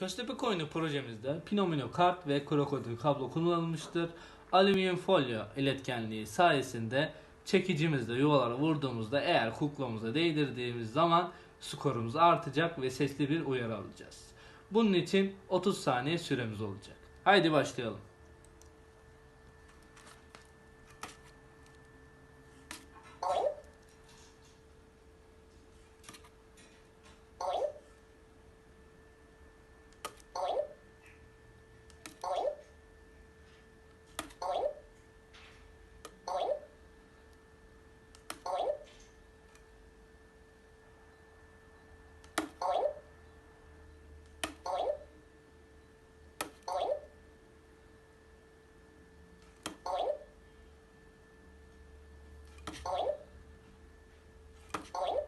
Köstebek oyunu projemizde Pinomino kart ve krokodil kablo kullanılmıştır. Alüminyum folyo iletkenliği sayesinde çekicimizle yuvalara vurduğumuzda eğer kuklamıza değdirdiğimiz zaman skorumuz artacak ve sesli bir uyarı alacağız. Bunun için 30 saniye süremiz olacak. Haydi başlayalım. Boing. Boing.